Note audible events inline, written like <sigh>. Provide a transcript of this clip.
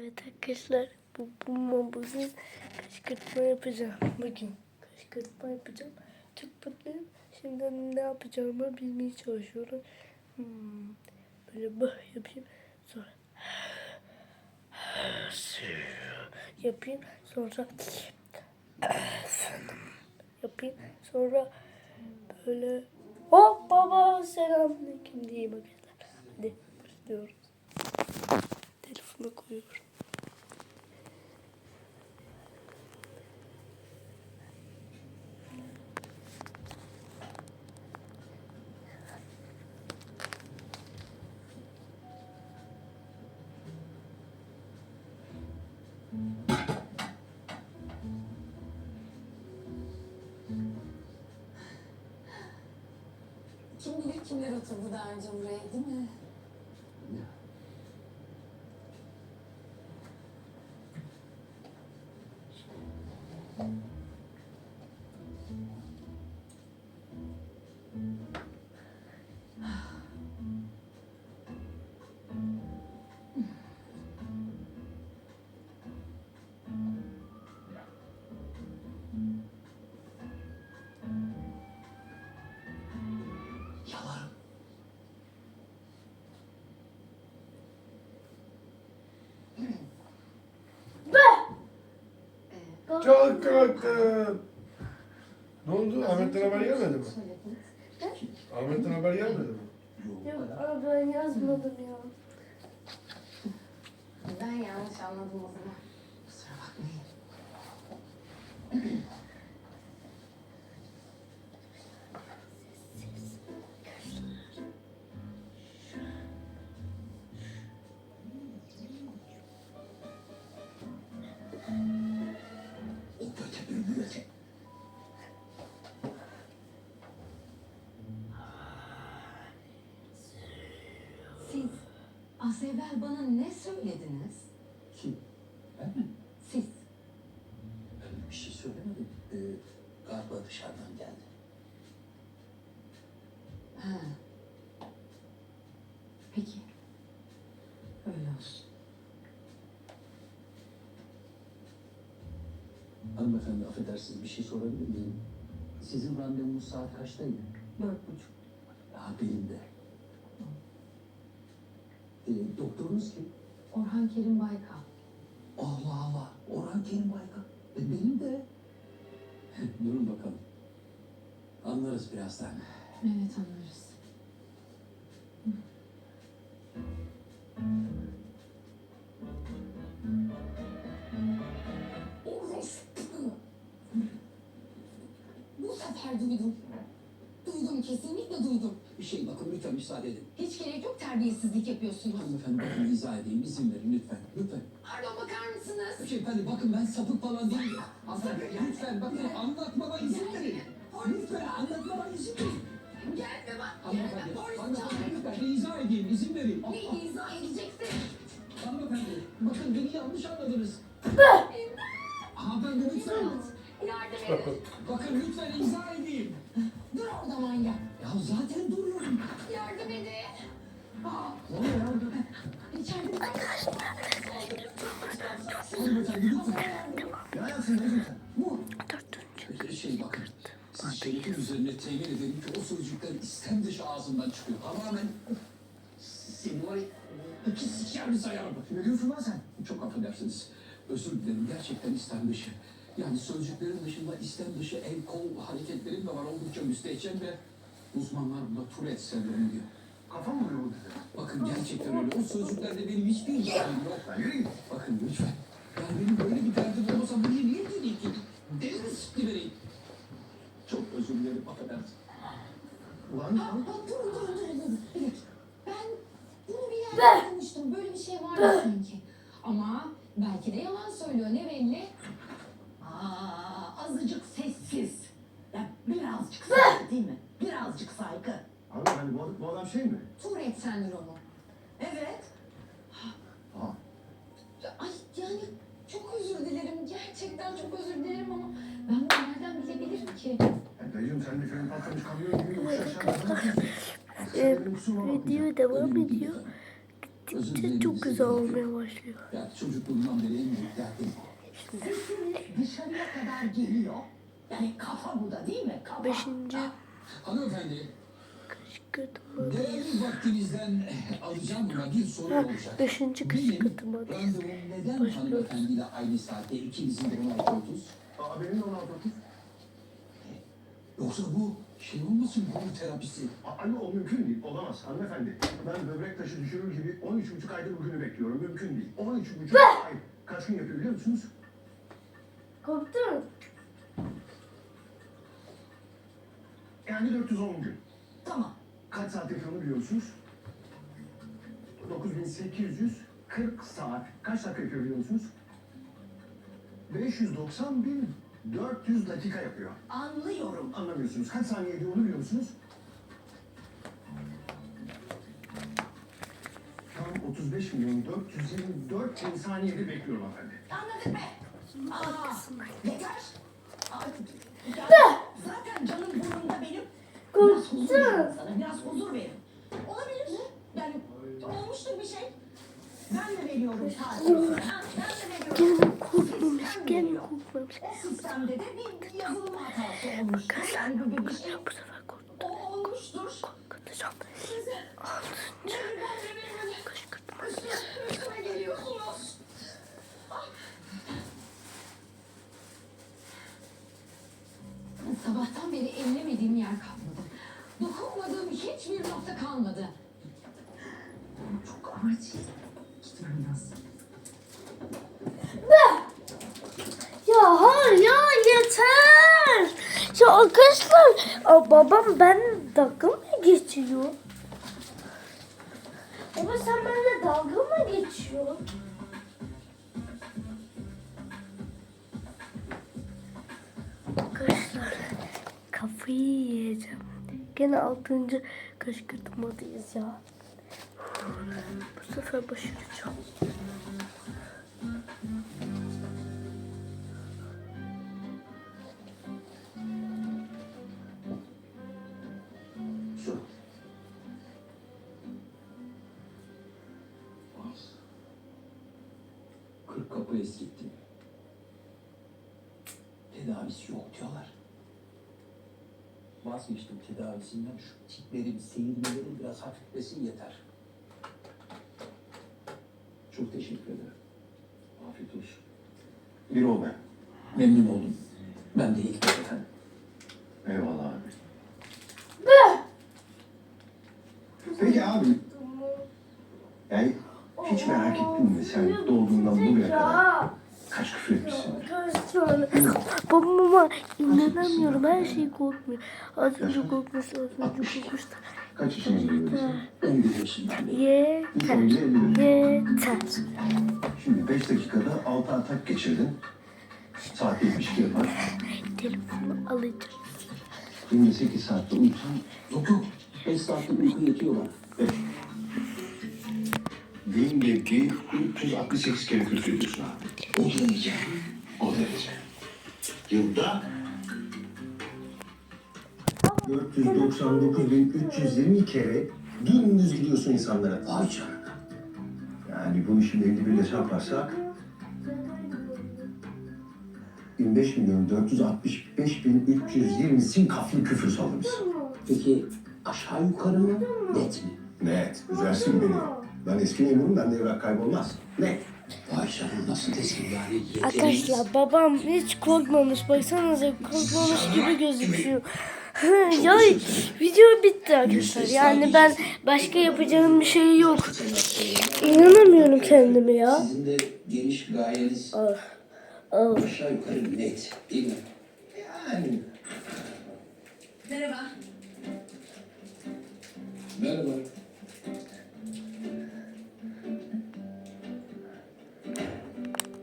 Evet arkadaşlar bu bu bugün kışkırtma yapacağım. Bugün kışkırtma yapacağım. Çok mutluyum. Şimdi ne yapacağımı bilmeye çalışıyorum. Hmm, böyle bah yapayım. Sonra yapayım. Sonra yapayım. Sonra böyle hop baba selamünaleyküm diyeyim arkadaşlar. Hadi başlıyoruz. Telefonu koyuyorum. Kim bilir kimler oturdu daha önce buraya değil mi? Çok korktum. Ne oldu? Ahmet'ten haber gelmedi mi? Ahmet'ten haber gelmedi mi? Yok ama ben yazmadım ya. Ben yanlış anladım o zaman. Az evvel bana ne söylediniz? Kim? Ben mi? Siz. Ben bir şey söylemedim. Ee, galiba dışarıdan geldi. Ha. Peki. Öyle olsun. Hanımefendi affedersiniz bir şey sorabilir miyim? Sizin randevunuz saat kaçtaydı? Dört buçuk. Ya benim de. Ee, doktorunuz kim? Orhan Kerim Baykal. Allah Allah. Orhan Kerim Baykan. E, benim de. <laughs> Durun bakalım. Anlarız birazdan. Evet anlarız. Orospu. Bu sefer. Duydum kesinlikle duydum. Bir şey bakın lütfen müsaade edin. Hiç gerek yok terbiyesizlik yapıyorsunuz. Hanımefendi bakın izah edeyim. izin verin lütfen. Lütfen. Pardon bakar mısınız? Şey efendi bakın ben sapık falan değilim. Hanımefendi lütfen bakın anlatmama izin verin. Lütfen anlatmama izin verin. Gelme bak. Hanımefendi, hanımefendi lütfen izah edeyim izin verin. Ne izah edeceksin? Hanımefendi bakın beni yanlış anladınız. Hanımefendi lütfen. Bakın lütfen izah edeyim. Dur orada manyak. Ya zaten duruyorum. Yardım edin. Aa, Ne oluyor ya? içeride bir lütfen. Ne yapıyorsun ne sen? Bu. Dördüncü. Şey bakın. Siz üzerine temin ederim ki o sözcükler istem dışı ağzından çıkıyor. Tamamen seni var iki sikerli sayarım. Ne diyorsun lan sen? Çok affedersiniz. Özür dilerim. Gerçekten istem dışı. Yani sözcüklerin dışında istem dışı el kol hareketlerim de var oldukça müstehcen ve uzmanlar buna Tourette sendromu diyor. Kafam mı yoruldu? Bakın gerçekten öyle. O sözcüklerde benim hiçbir ilgim yok. Bakın lütfen. Yani benim böyle bir derdim olmasa buraya niye geleyim ki? Deli mi sıktı beni? Çok özür dilerim affedersin. Ulan Aa, dur dur dur dur. Ben bunu bir yerde okumuştum. Böyle bir şey vardı sanki. Ama belki de yalan söylüyor ne belli. Aa, azıcık sessiz. Ya birazcık saygı değil mi? Birazcık saygı. Abi hani bu, bu adam şey mi? Tourette sendromu. Evet. Aa. Ay yani çok özür dilerim. Gerçekten çok özür dilerim ama ben bunu nereden bilebilirim ki? Ya dayıcım sen de şöyle patlamış kamyon gibi yokuş aşağı. Video devam ediyor. gittikçe çok güzel olmaya başlıyor. Ya çocukluğumdan beri en büyük derdim. Dışarıya kadar geliyor. Yani kafa bu da değil mi? Kafa. Beşinci Hanımefendi, değerli vaktinizden alacağım buna bir soru Ha, olacak. beşinci Benim kışkırtma. randevum neden hanımefendiyle aynı saatte ikinizin de 16.30? Aa benim de 16 Yoksa bu şey olmasın bu terapisi? Anne o mümkün değil. Olamaz hanımefendi. Ben böbrek taşı düşürür gibi 13,5 aydır bugünü bekliyorum. Mümkün değil. 13,5 ay. Kaç gün yapıyor biliyor musunuz? Korktun. Yani 410 gün. Tamam. Kaç saat yapıyor biliyor musunuz? 9840 saat. Kaç dakika yapıyor biliyor musunuz? 590.400 dakika yapıyor. Anlıyorum. Anlamıyorsunuz. Kaç saniye ediyor onu biliyor musunuz? Tam 35 milyon 424 bin saniyede bekliyorum hanımefendi. Anladık be. Zaten canım burnumda benim. Biraz sana. Biraz huzur verin. Olabilir. Yani olmuştur bir şey. Ben de veriyorum. Ha, Ben de veriyorum. Korkmamış. Gene korkmamış. O sistemde de bir yazılım hatası olmuştur. Yani bir, bir şey Bu sefer korktum. o olmuştur. Korkutacağım. Size Altıncı Üstüme- kışkırtma. üstüme geliyorsunuz. Sabahtan beri ellemediğim yer kalmadı. Dokunmadığım hiçbir nokta kalmadı. Çok acil. Gitmem lazım. Ya hayır ya yeter. Ya arkadaşlar aa, babam ben dalga mı geçiyor? Baba sen benimle dalga mı geçiyorsun? Kafayı yiyeceğim. Gene altıncı kışkırtmadayız ya. Bu sefer başaracağım. Kırk kapı eskittim. Tedavisi yok diyorlar. Vazgeçtim tedavisinden şu tiklerim, seyirmelerim biraz hafiflesin yeter. Çok teşekkür ederim. Afiyet olsun. Bir ol ben. Memnun oldum. Ben de ilk kez efendim. Eyvallah abi. Peki abi. Yani hiç merak ettin mi sen doğduğundan bugüne kadar kaç küfür etmişsindir? Babama inanamıyorum. Her şey korkmuyor. Az önce korkmuştu, az önce korkmuştu. Kaç yaşına geliyorsun sen? 11 yaşından beri. Bu Yeter. 51. Yeter. Şimdi 5 dakikada 6 atak geçirdin. Saat 72 yapar. Telefonu alacağım. 28 saatte uyusan Yok yok. 5 saatlik uyku yetiyor bana. günde bir 368 kere küfür ediyorsun abi. O derece. O derece. Yılda 499.320 kere dümdüz gidiyorsun insanlara. Vay canına. Yani bunu şimdi 51 ile çarparsak 25 milyon 465 bin 320 sinkaflı küfür sallamışsın. Peki aşağı yukarı mı? Net mi? Net, güzelsin beni. Ben eski memurum, bende evrak kaybolmaz. Net. Arkadaşlar babam hiç korkmamış. Baksanıza korkmamış gibi gözüküyor. <laughs> ya video bitti arkadaşlar. Yani ben başka yapacağım bir şey yok. İnanamıyorum kendime ya. Sizin de geniş gayeniz Ah, ah. aşağı yukarı net değil mi? Yani Merhaba. Merhaba.